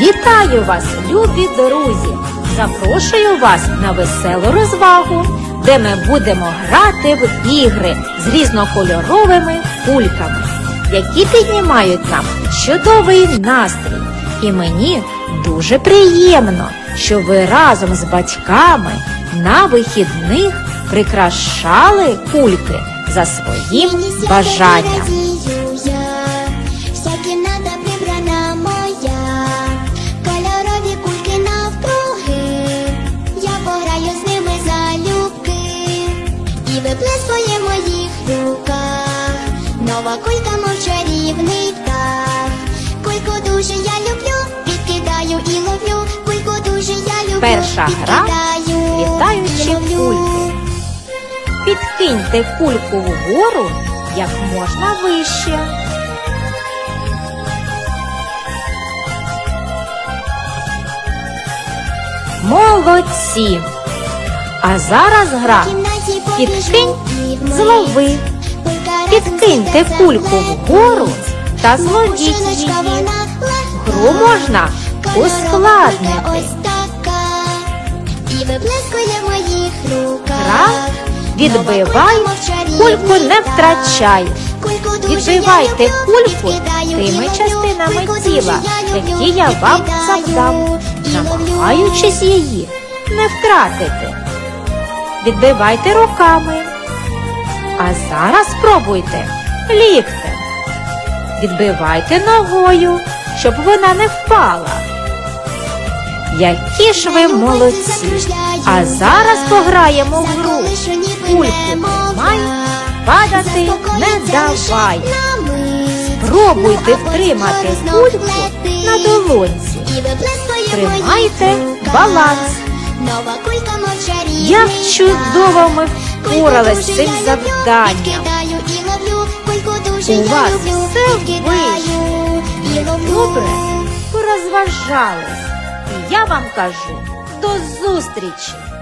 Вітаю вас, любі друзі! Запрошую вас на веселу розвагу, де ми будемо грати в ігри з різнокольоровими кульками, які піднімають нам чудовий настрій. І мені дуже приємно, що ви разом з батьками на вихідних прикрашали кульки за своїм бажанням. Нова кулька, мов чарівний птах. Кульку дуже я люблю, відкидаю і ловлю. Кульку дуже я люблю. Перша гра «Літаючі кульки». Підкиньте кульку вгору як можна вище. Молодці! А зараз гра Підкинь, злови. Підкиньте кульку вгору та зловіть її. Гру можна ускладнити. І. Гра відбивай, кульку не втрачай. Відбивайте кульку тими частинами тіла, які я вам завдав, намагаючись її не втратити. Відбивайте руками. А зараз спробуйте ліктем. Відбивайте ногою, щоб вона не впала. Які ж ви молодці! А зараз пограємо в гру. Кульку тримай, падати не давай. Пробуйте втримати кульку на долонці. Тримайте баланс. Як чудово ми впорались з цим завданням. У вас все вийшло. Добре, порозважались. І я вам кажу до зустрічі!